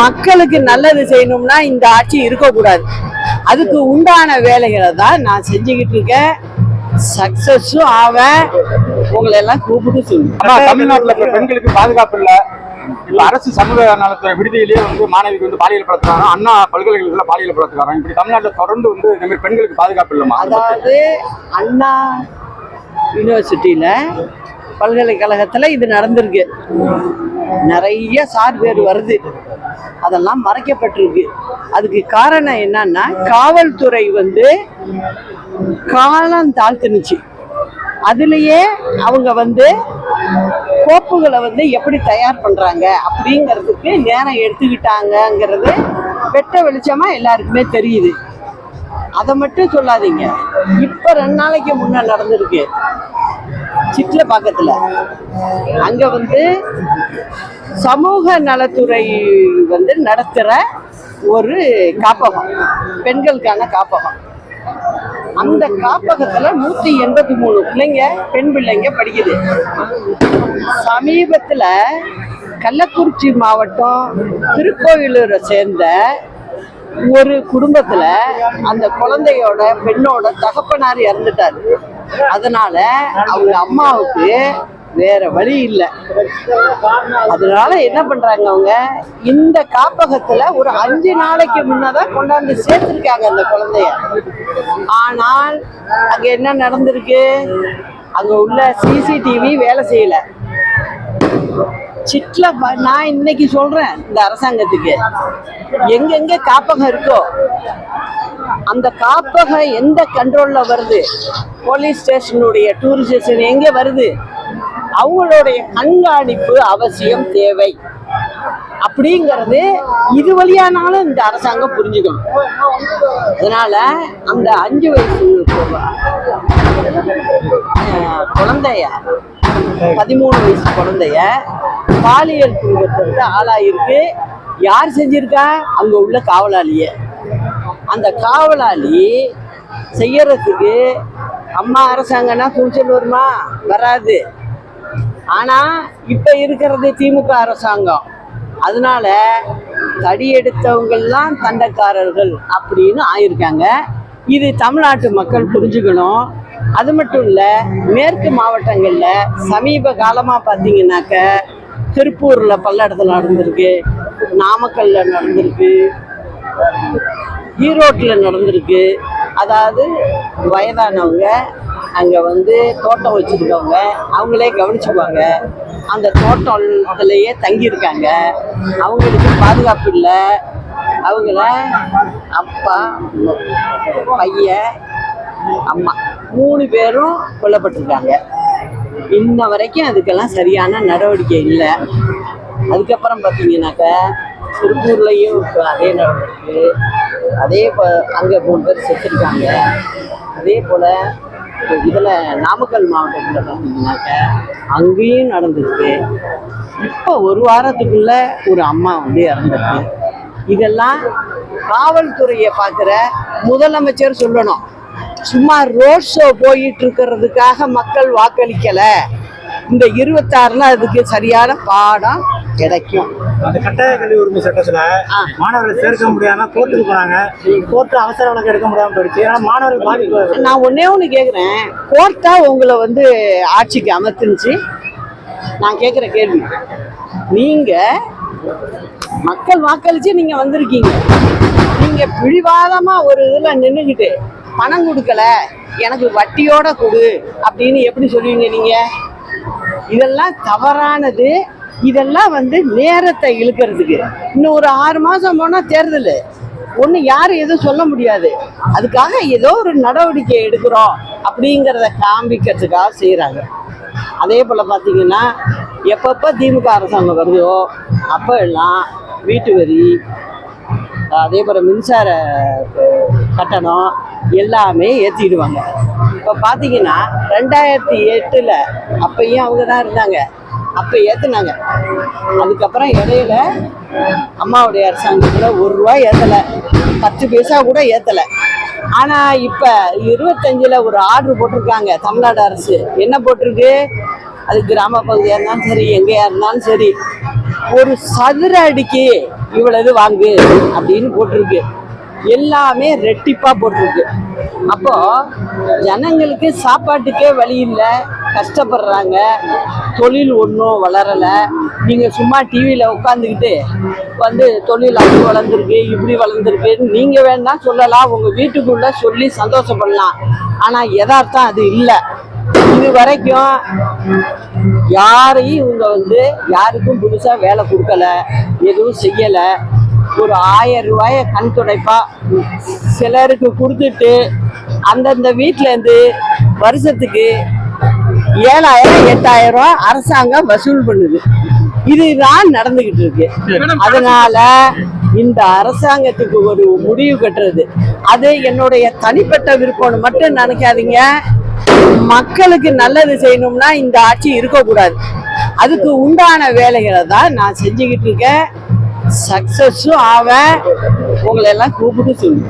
மக்களுக்கு நல்லது செய்யணும்னா இந்த ஆட்சி இருக்கக்கூடாது. அதுக்கு உண்டான வேலைகளை தான் நான் செஞ்சுக்கிட்டு இருக்கேன். சக்சஸும் ஆவேன். உங்களை எல்லாம் கூப்பிட்டு ஆனா தமிழ்நாட்டுல பெண்களுக்கு பாதுகாப்பு இல்ல. இப்ப அரசு சமூக நலத்துறை விடுதியிலேயே வந்து மாணவிக்கு வந்து பாலியல் படுத்துறாங்க. அண்ணா பல்கலைக்கழகத்துல பாலியல் படுத்துறாங்க. இப்படி தமிழ்நாட்டுல தொடர்ந்து வந்து இந்த மாதிரி பெண்களுக்கு பாதுகாப்பு இல்லமா அதாவது அண்ணா யூனிவர்சிட்டியில பல்கலைக்கழகத்துல இது நடந்திருக்கு. நிறைய சார் பேர் வருது. அதெல்லாம் மறைக்கப்பட்டிருக்கு. அதுக்கு காரணம் என்னன்னா காவல்துறை வந்து காலம் தாழ்த்துனுச்சு. அதுலயே அவங்க வந்து கோப்புகளை வந்து எப்படி தயார் பண்றாங்க அப்படிங்கிறதுக்கு நேரம் எடுத்துக்கிட்டாங்கங்கிறது வெட்ட வெளிச்சமா எல்லாருக்குமே தெரியுது. அதை மட்டும் சொல்லாதீங்க. இப்ப ரெண்டு நாளைக்கு முன்ன நடந்திருக்கு. சிட்ல பக்கத்துல அங்க வந்து சமூக நலத்துறை வந்து நடத்துற ஒரு காப்பகம் பெண்களுக்கான காப்பகம். அந்த காப்பகத்துல நூத்தி எண்பத்தி மூணு பிள்ளைங்க பெண் பிள்ளைங்க படிக்குது. சமீபத்துல கள்ளக்குறிச்சி மாவட்டம் திருக்கோயிலூரை சேர்ந்த ஒரு குடும்பத்துல அந்த குழந்தையோட பெண்ணோட தகப்பனார் இறந்துட்டாரு. அதனால அவங்க அம்மாவுக்கு வேற வழி இல்லை. அதனால என்ன பண்றாங்க அவங்க? இந்த காப்பகத்துல ஒரு அஞ்சு நாளைக்கு முன்னதான் கொண்டாந்து சேர்த்திருக்காங்க அந்த குழந்தைய. ஆனால் அங்க என்ன நடந்திருக்கு? அங்க உள்ள சிசிடிவி வேலை செய்யல. சிட்ல நான் இன்னைக்கு சொல்றேன் இந்த அரசாங்கத்துக்கு. எங்கெங்க காப்பகம் இருக்கோ அந்த காப்பகம் எந்த கண்ட்ரோல்ல வருது? போலீஸ் ஸ்டேஷனுடைய டூரிஸ்ட் ஸ்டேஷன் எங்க வருது? அவங்களுடைய கண்காணிப்பு அவசியம் தேவை. அப்படிங்கிறது இது வழியானாலும் இந்த அரசாங்கம் புரிஞ்சுக்கணும். அதனால அந்த அஞ்சு வயசு குழந்தைய பதிமூணு வயசு குழந்தைய பாலியல் துன்பத்திற்கு ஆளாயிருக்கு. யார் செஞ்சிருக்கா? அங்க உள்ள காவலாளியே. அந்த காவலாளி செய்யறதுக்கு அம்மா அரசாங்கம்னா துணிச்சல் வருமா வராது. ஆனா இப்ப இருக்கிறது திமுக அரசாங்கம். அதனால தடியெடுத்தவங்கள்லாம் தண்டக்காரர்கள் அப்படின்னு ஆயிருக்காங்க. இது தமிழ்நாட்டு மக்கள் புரிஞ்சுக்கணும். அது மட்டும் இல்லை மேற்கு மாவட்டங்களில் சமீப காலமாக பார்த்தீங்கன்னாக்க திருப்பூரில் பல்லடத்தில் நடந்திருக்கு நாமக்கல்ல நடந்திருக்கு ஈரோட்டில் நடந்திருக்கு. அதாவது வயதானவங்க அங்கே வந்து தோட்டம் வச்சுருக்கவங்க அவங்களே கவனிச்சுக்குவாங்க. அந்த தோட்டத்துலேயே தங்கியிருக்காங்க. அவங்களுக்கு பாதுகாப்பு இல்லை. அவங்கள அப்பா பையன் அம்மா மூணு பேரும் கொல்லப்பட்டிருக்காங்க. இன்ன வரைக்கும் அதுக்கெல்லாம் சரியான நடவடிக்கை இல்லை. அதுக்கப்புறம் பார்த்தீங்கன்னாக்கா திருப்பூர்லேயும் இப்போ அதே நடவடிக்கை. அதே போ அங்கே மூணு பேர் செத்துருக்காங்க. அதே போல் இதில் நாமக்கல் மாவட்டத்தில் பார்த்தீங்கன்னாக்க அங்கேயும் நடந்திருக்கு. இப்போ ஒரு வாரத்துக்குள்ள ஒரு அம்மா வந்து இறந்துருக்கு. இதெல்லாம் காவல்துறையை பார்க்குற முதலமைச்சர் சொல்லணும். சும்மா ரோட் ஷோ போயிட்டு இருக்கிறதுக்காக மக்கள் வாக்களிக்கல. இந்த இருபத்தாறுல அதுக்கு சரியான பாடம் கிடைக்கும். அந்த கட்டாய கல்வி உரிமை சட்டத்துல. மாணவர்களை சேர்க்க முடியாம கோர்ட்டுக்கு போனாங்க கோர்ட்டு அவசர வழக்கு எடுக்க முடியாம போயிடுச்சு. ஏன்னா மாணவர்கள் பாதிப்பு நான் ஒன்னே ஒன்று கேட்குறேன் கோர்ட்டா உங்களை வந்து ஆட்சிக்கு அமர்த்துனுச்சு? நான் கேட்குற கேள்வி. நீங்க மக்கள் வாக்களிச்சு நீங்க வந்திருக்கீங்க. நீங்க பிடிவாதமா ஒரு இதுல நின்றுக்கிட்டு பணம் கொடுக்கல. எனக்கு வட்டியோட கொடு அப்படின்னு எப்படி சொல்லுவீங்க நீங்க? இதெல்லாம் தவறானது. இதெல்லாம் வந்து நேரத்தை இழுக்கிறதுக்கு. இன்னும் ஒரு ஆறு மாசம் போனா தேர்தல். ஒன்று யாரும் எதுவும் சொல்ல முடியாது. அதுக்காக ஏதோ ஒரு நடவடிக்கை எடுக்கிறோம் அப்படிங்கிறத காண்பிக்கிறதுக்காக செய்கிறாங்க அதே போல் பார்த்தீங்கன்னா எப்பப்போ திமுக அரசாங்கம் வருதோ அப்போ எல்லாம் வீட்டு வரி அதே போல் மின்சார கட்டணம் எல்லாமே ஏற்றிடுவாங்க இப்போ பார்த்தீங்கன்னா ரெண்டாயிரத்தி எட்டில் அப்பையும் அவங்க தான் இருந்தாங்க. அப்போ ஏற்றுனாங்க அதுக்கப்புறம் இடையில அம்மாவுடைய அரசாங்கத்தில் ஒரு ரூபாய் ஏற்றலை பத்து பைசா கூட ஏற்றலை ஆனால் இப்போ இருபத்தஞ்சில் ஒரு ஆர்டர் போட்டிருக்காங்க தமிழ்நாடு அரசு. என்ன போட்டிருக்கு? அது கிராம பகுதியாக இருந்தாலும் சரி எங்கேயா இருந்தாலும் சரி. ஒரு சதுர அடிக்கு இவ்வளவு வாங்கு அப்படின்னு போட்டிருக்கு. எல்லாமே ரெட்டிப்பாக போட்டிருக்கு. அப்போது ஜனங்களுக்கு சாப்பாட்டுக்கே வழி இல்லை கஷ்டப்படுறாங்க தொழில் ஒன்றும் வளரலை நீங்கள் சும்மா டிவியில் உட்காந்துக்கிட்டு வந்து தொழில் அப்படி வளர்ந்துருக்கு இப்படி வளர்ந்துருக்குன்னு நீங்கள் வேணா சொல்லலாம் உங்கள் வீட்டுக்குள்ளே சொல்லி சந்தோஷப்படலாம். ஆனால் எதார்த்தம் அது இல்லை. இது வரைக்கும் யாரையும் இவங்க வந்து யாருக்கும் புதுசாக வேலை கொடுக்கல எதுவும் செய்யலை. ஒரு ஆயிரம் ரூபாய கண் துடைப்பா. சிலருக்கு கொடுத்துட்டு அந்தந்த வீட்ல இருந்து வருஷத்துக்கு ஏழாயிரம் எட்டாயிரம் ரூபாய் அரசாங்கம் வசூல் பண்ணுது. இதுதான் நடந்துகிட்டு இருக்கு. அதனால இந்த அரசாங்கத்துக்கு ஒரு முடிவு கட்டுறது. அது என்னுடைய தனிப்பட்ட விருப்பம்னு மட்டும் நினைக்காதீங்க. மக்களுக்கு நல்லது செய்யணும்னா இந்த ஆட்சி இருக்கக்கூடாது. அதுக்கு உண்டான வேலைகளை தான் நான் செஞ்சுக்கிட்டு இருக்கேன். சக்சஸும் ஆவேன். உங்களை எல்லாம் கூப்பிட்டு சொல்லுவேன்